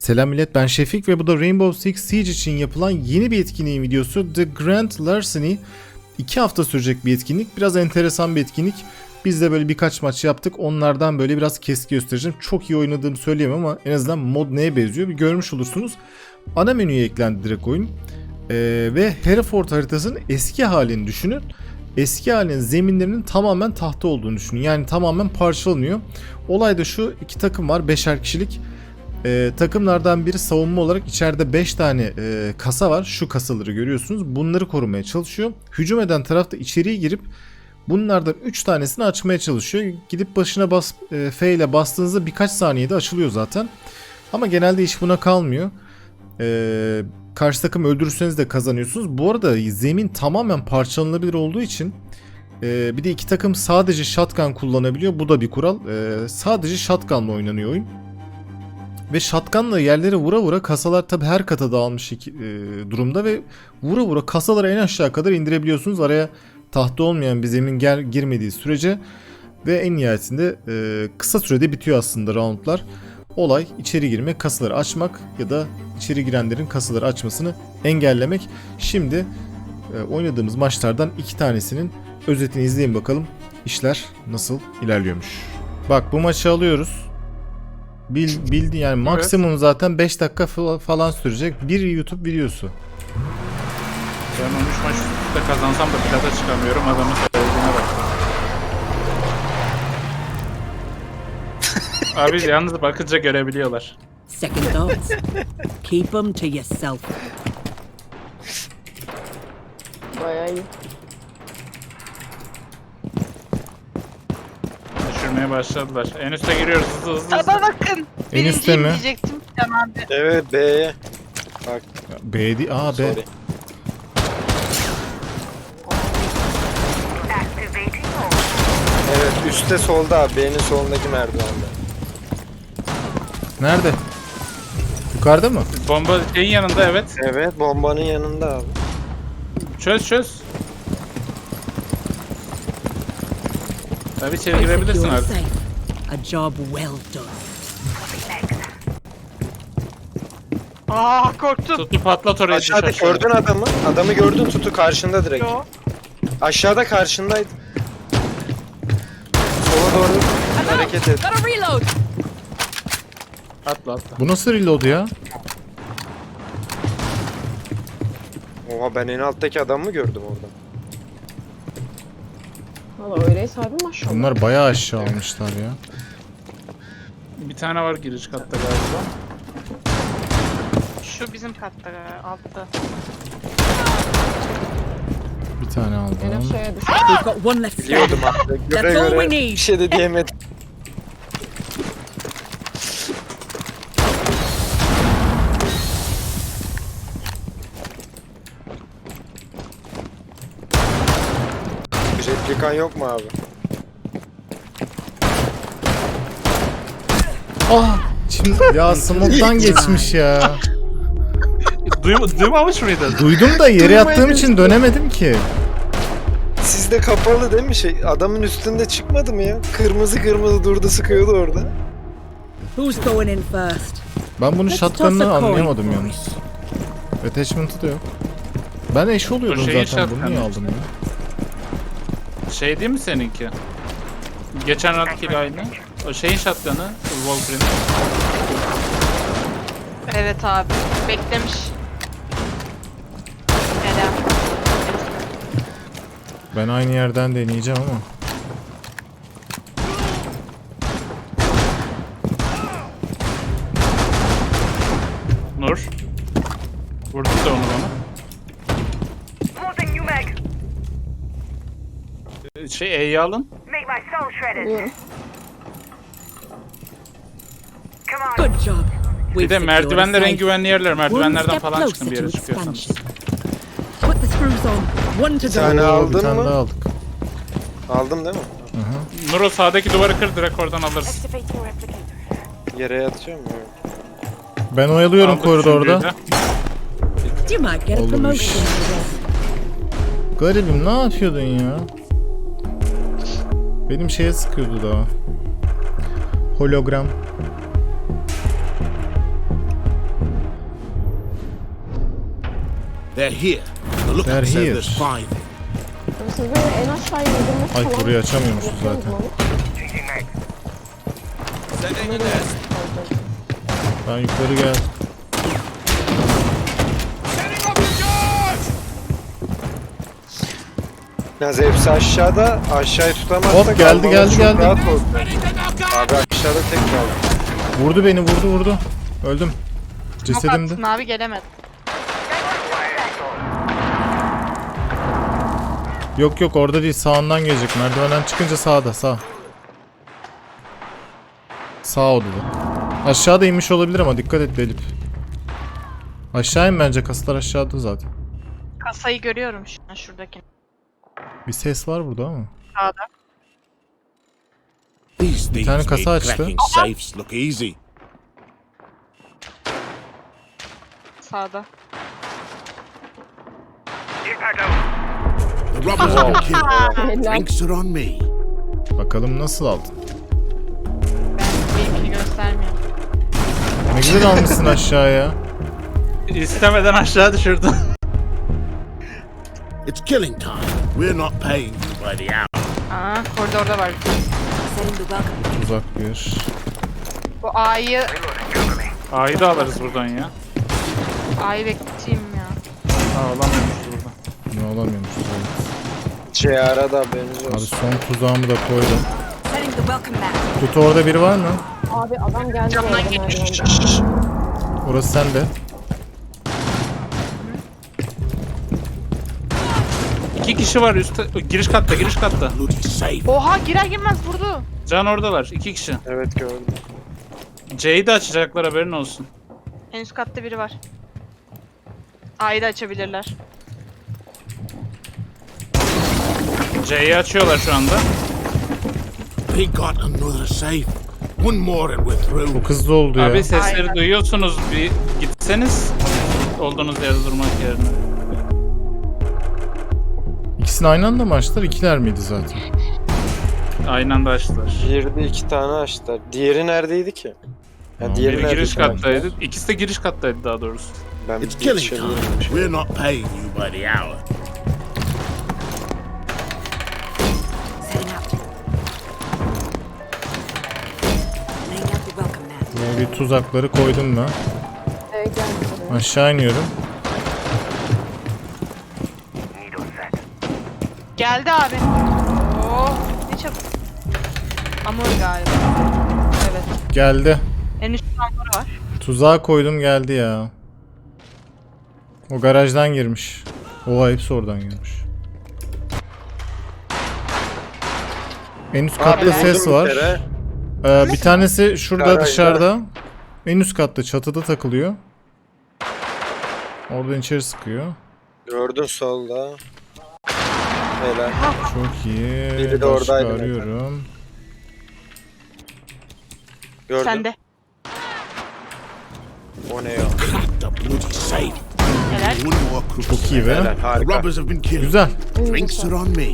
Selam millet ben Şefik ve bu da Rainbow Six Siege için yapılan yeni bir etkinliğin videosu The Grand Larceny. 2 hafta sürecek bir etkinlik. Biraz enteresan bir etkinlik. Biz de böyle birkaç maç yaptık. Onlardan böyle biraz keski göstereceğim. Çok iyi oynadığımı söyleyemem ama en azından mod neye benziyor bir görmüş olursunuz. Ana menüye eklendi direkt oyun. Ee, ve Hereford haritasının eski halini düşünün. Eski halinin zeminlerinin tamamen tahta olduğunu düşünün. Yani tamamen parçalanıyor. Olay da şu iki takım var. Beşer kişilik. Ee, takımlardan biri savunma olarak içeride 5 tane e, kasa var. Şu kasaları görüyorsunuz. Bunları korumaya çalışıyor. Hücum eden taraf da içeriye girip bunlardan 3 tanesini açmaya çalışıyor. Gidip başına bas, e, F ile bastığınızda birkaç saniyede açılıyor zaten. Ama genelde iş buna kalmıyor. Ee, karşı takım öldürürseniz de kazanıyorsunuz. Bu arada zemin tamamen parçalanabilir olduğu için e, bir de iki takım sadece shotgun kullanabiliyor. Bu da bir kural. E, sadece shotgunla oynanıyor oyun. Ve shotgunla yerlere vura vura kasalar tabi her kata dağılmış e, durumda ve vura vura kasaları en aşağı kadar indirebiliyorsunuz. Araya tahta olmayan bir zemin gel, girmediği sürece ve en nihayetinde e, kısa sürede bitiyor aslında roundlar. Olay içeri girmek, kasaları açmak ya da içeri girenlerin kasaları açmasını engellemek. Şimdi e, oynadığımız maçlardan iki tanesinin özetini izleyin bakalım işler nasıl ilerliyormuş. Bak bu maçı alıyoruz. Bil, bildi yani maksimum zaten 5 dakika fa- falan sürecek bir YouTube videosu. Ben 13 maç üst üste kazansam da plata çıkamıyorum adamın söylediğine bak. Abi yalnız bakınca görebiliyorlar. Second thoughts. Keep them to yourself. Bayağı iyi. Düşürmeye başladılar. En üste giriyoruz hızlı hızlı hızlı. Taba bakın. En üstte mi? Diyecektim Can abi. Evet B'ye. Bak B di Aa B. sorry. Evet üstte solda abi. B'nin solundaki merdivende. Nerede? Yukarıda mı? Bomba şeyin yanında evet. Evet bombanın yanında abi. Çöz çöz. Tabii içeri I think girebilirsin artık. A job well done. Aa korktum. Tutu patlat orayı. Aşağıda düş aşağı. gördün adamı. Adamı gördün tutu karşında direkt. Yo. Aşağıda karşındaydı. Sola doğru hareket et. Atla atla. Bu nasıl reload ya? Oha ben en alttaki adamı mı gördüm orada? Valla öyleyse abi maşallah. Bunlar bayağı aşağı almışlar ya. Bir tane var giriş katta galiba. Şu bizim katta galiba, altta. Bir tane aldım. We've got one left Biliyordum abi. Göre That's all göre need. bir şey de diyemedim. Replikan yok mu abi? Ah! Şimdi ya smoke'tan geçmiş ya. Duym duymamış mıydın? Duydum da yere yattığım için dönemedim ki. Sizde kapalı değil mi şey? Adamın üstünde çıkmadı mı ya? Kırmızı kırmızı durdu sıkıyordu orada. Who's going in first? Ben bunu coin anlayamadım yalnız. Attachment'ı da yok. Ben eş oluyordum zaten bunu niye aldım ya? Şey değil mi seninki? Geçen roundkiyle aynı. O şeyin shotgun'ı, Wolframe'in. Evet abi. Beklemiş. Helal. Ben aynı yerden deneyeceğim ama. Şey E'yi alın. Good job. Bir de merdivenler en güvenli yerler. Merdivenlerden falan çıkın bir yere çıkıyorsanız. Put the screws on. One to go. Oo, aldın bir tane mı? daha aldık. Aldım değil mi? Nur o sağdaki duvarı kır direkt oradan alırız. Yere yatacağım ya. Ben oyalıyorum Aldık koridorda. üçüncüyü de. You might get a Olmuş. promotion. Garibim ne yapıyordun ya? Benim şeye sıkıyordu da. Hologram. They're here. The lookout says there's five. Sizi en aşağı indirmiş Ay burayı açamıyormuşuz zaten. Sen yukarı gel. Yalnız hepsi aşağıda. Aşağıyı tutamazsak Hop, geldi, geldi, çok geldi. rahat oldu. Abi aşağıda tek kaldı. Vurdu beni vurdu vurdu. Öldüm. Cesedimdi. Attın abi gelemedi. Yok yok orada değil sağından gelecek. Merdivenden çıkınca sağda sağ. Sağ odada. Aşağıda inmiş olabilir ama dikkat et Belip. Aşağı in bence kaslar aşağıda zaten. Kasayı görüyorum şu an şuradaki. Bir ses var burada ama. Sağda. Thieves tane kasa açtı. Sağda. Bakalım nasıl aldın. Ben benimkini göstermiyorum. Ne güzel almışsın aşağıya. İstemeden aşağı düşürdüm. It's killing time. We're not paying you by the hour. Aa koridorda var. Welcome. Uzak bir. Bu A'yı A'yı da alırız buradan ya. A'yı bekleteyim ya. Aa alamıyormuş burada. Ne alamıyormuş. evet. CR'a da haberiniz Abi olsun. son tuzağımı da koydum. Setting the welcome mat. Kutu orada biri var mı? Abi adam geldi Camdan geçmiş. Orası sende. Kişi var üstte. Giriş katta giriş katta. Oha girer girmez vurdu. Can oradalar. iki kişi. Evet gördüm. C'yi de açacaklar haberin olsun. En üst katta biri var. A'yı da açabilirler. C'yi açıyorlar şu anda. We got another safe. One more and we're through. Çok hızlı oldu ya. Abi sesleri Aynen. duyuyorsunuz. Bir gitseniz olduğunuz yerde durmak yerine. İkisini aynı anda mı açtılar? İkiler miydi zaten? Aynı anda açtılar. Bir de iki tane açtılar. Diğeri neredeydi ki? Ya diğeri Biri giriş sanki? kattaydı. İkisi de giriş kattaydı daha doğrusu. Ben It's killing yetişebilirim. time. We're not paying you by the hour. Setting up. Laying out the welcome mat. Böyle bir tuzakları koydum ben. Aşağı iniyorum. Geldi abi. Oo, ne çabuk. Amor galiba. Evet. Geldi. En üstte amor var. Tuzağa koydum geldi ya. O garajdan girmiş. Oha hepsi oradan girmiş. En üst katta Abi, ses buldum bir var. kere. Ee, bir tanesi şurada Garajda. dışarıda. En üst katta çatıda takılıyor. Oradan içeri sıkıyor. Gördün solda. Helal. Çok iyi. Biri de Başka oradaydı zaten. arıyorum. Gördün. Sende. O ne ya? The bloody safe. Helal. One more crook. Çok iyi be. The harika. robbers have been killed. Güzel. Drinks are on me.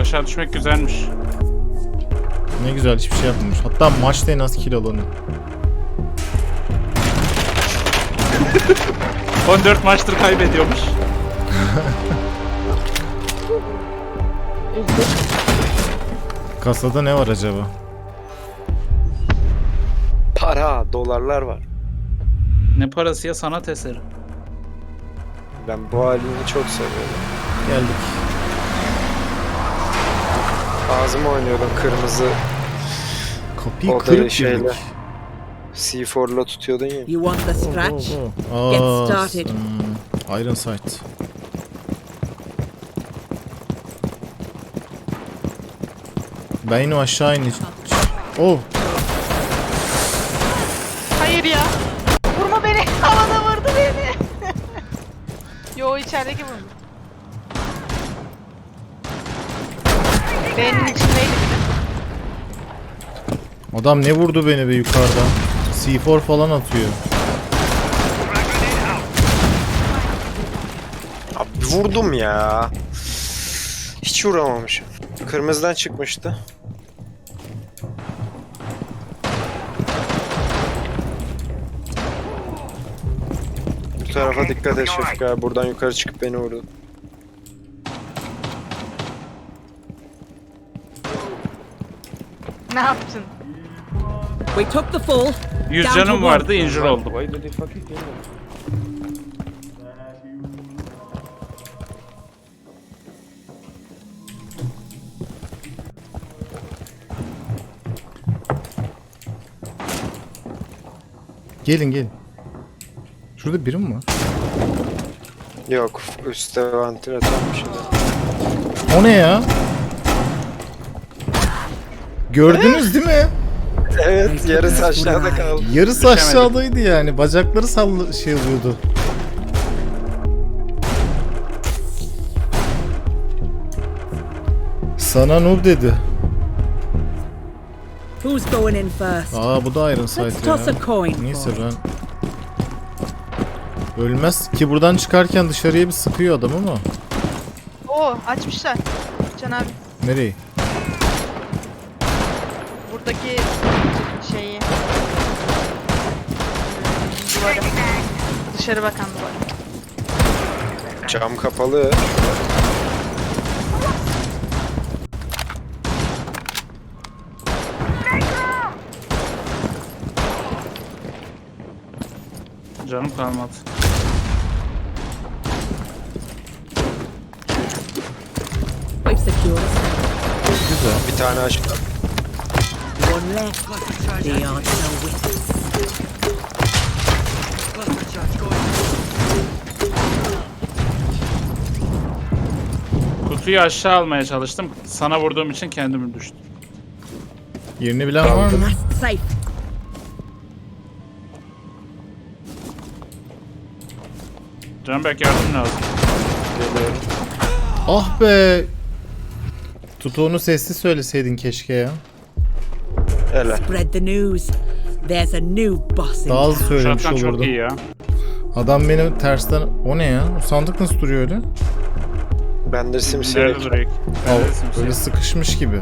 Aşağı düşmek güzelmiş. Ne güzel hiçbir şey yapmamış. Hatta maçta en az kill alanı. 14 maçtır kaybediyormuş. Kasada ne var acaba? Para, dolarlar var. Ne parası ya sanat eseri. Ben bu halini çok seviyorum. Geldik. Ağzıma oynuyordum kırmızı Kapıyı O da kırıp şeyle. girdik. C4'la tutuyordun ya. You want the scratch? Aa, Get started. hmm, Iron Sight. Ben yine aşağı ineceğim. Oh, Hayır ya. Vurma beni. Havada vurdu beni. Yo içerideki vurdu. Benim içindeydi bir de. adam ne vurdu beni be yukarıdan? C4 falan atıyor. Abi vurdum ya. Hiç vuramamışım. Kırmızıdan çıkmıştı. Tarafa dikkat et Şefik abi. Buradan yukarı çıkıp beni vurdu. Ne yaptın? We took the fall. 100 Down to canım vardı injure oldum. Gelin gelin. Şurada biri mi var? Yok. Üstte vantilatör bir şey. O ne ya? Gördünüz değil mi? Evet yarısı aşağıda kaldı. Yarısı Düşemedim. aşağıdaydı yani. Bacakları sall şey oluyordu. Sana noob dedi. Who's going in first? Aa bu da Iron Let's Sight toss ya. a coin. Neyse ben... Ölmez ki buradan çıkarken dışarıya bir sıkıyor adam ama. Oo açmışlar. Can abi Nereyi? buradaki şeyi. Duvarı. Dışarı bakan duvarı. Cam kapalı. Canım kalmadı. Us. Güzel. Bir tane aşağı. One left. They are still with us. Kutuyu aşağı almaya çalıştım. Sana vurduğum için kendimi düştüm. Yerini bilen var mı? Last safe. Canberk yardım lazım. Ah be. Tutuğunu sessiz söyleseydin keşke ya. Hele. Spread the news. There's a new boss in Daha hızlı town. söylemiş Şatkan çok olurdu. iyi ya. Adam beni tersten... O ne ya? O sandık nasıl duruyor öyle? Ben de simsiyah. Nerede duruyor? Al, sıkışmış gibi.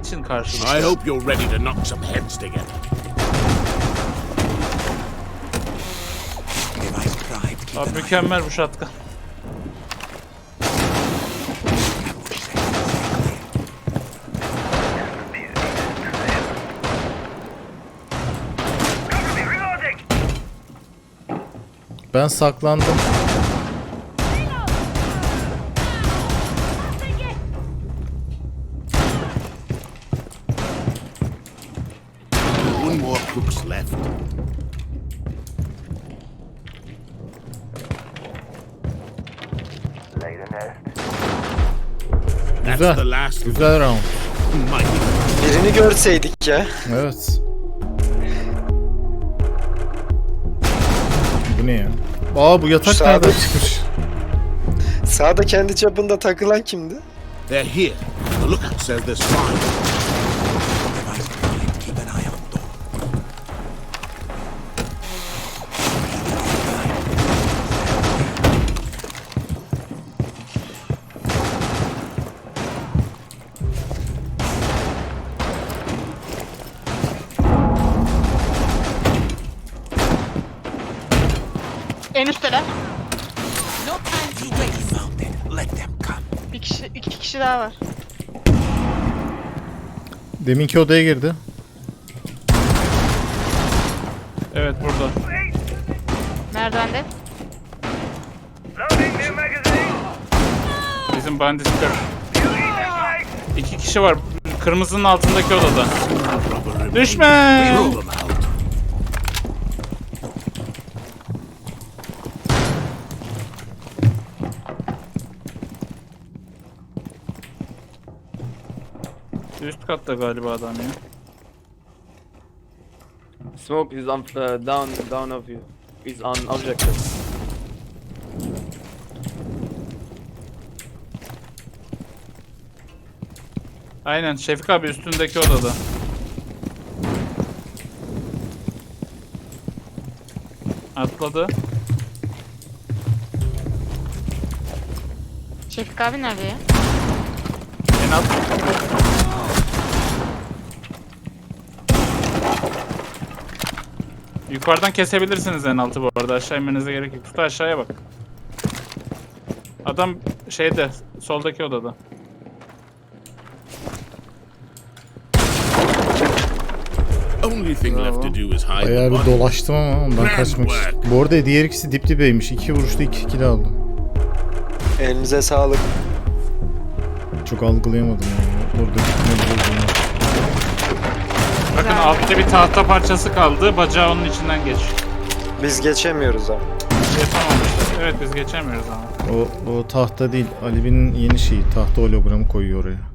İçin karşılıklı. I hope you're ready to knock some heads together. Abi mükemmel bu şatkan. Ben saklandım. One more crooks left. That's Güzel. the last Güzel round. Birini görseydik ya. Evet. Ne ya? Aa bu yatak Sağda- nereden çıkmış? Sağda kendi çapında takılan kimdi? They're here. The lookout says there's fine. Kişi, daha var. Deminki odaya girdi. Evet burada. Merdivende. Bizim banditler. İki kişi var. Kırmızının altındaki odada. Düşme! Throw them out. Üst katta galiba adam ya. Smoke is on uh, down down of you. Is on objective. Aynen Şefik abi üstündeki odada. Atladı. Şefik abi nerede ya? En alt. Yukarıdan kesebilirsiniz en altı bu arada. aşağı inmenize gerek yok. Tut aşağıya bak. Adam şeyde soldaki odada. Only thing left to do is hide Bayağı bir dolaştım ama ondan kaçmak istedim. Bu arada diğer ikisi dip dibeymiş. İki vuruşta iki kill aldım. Elinize sağlık. Çok algılayamadım yani. Orada olduğunu. Bakın altta bir tahta parçası kaldı. Bacağı onun içinden geç. Biz geçemiyoruz ama. Yapamamışlar. Evet biz geçemiyoruz ama. O, o tahta değil. Ali'nin yeni şeyi. Tahta hologramı koyuyor oraya.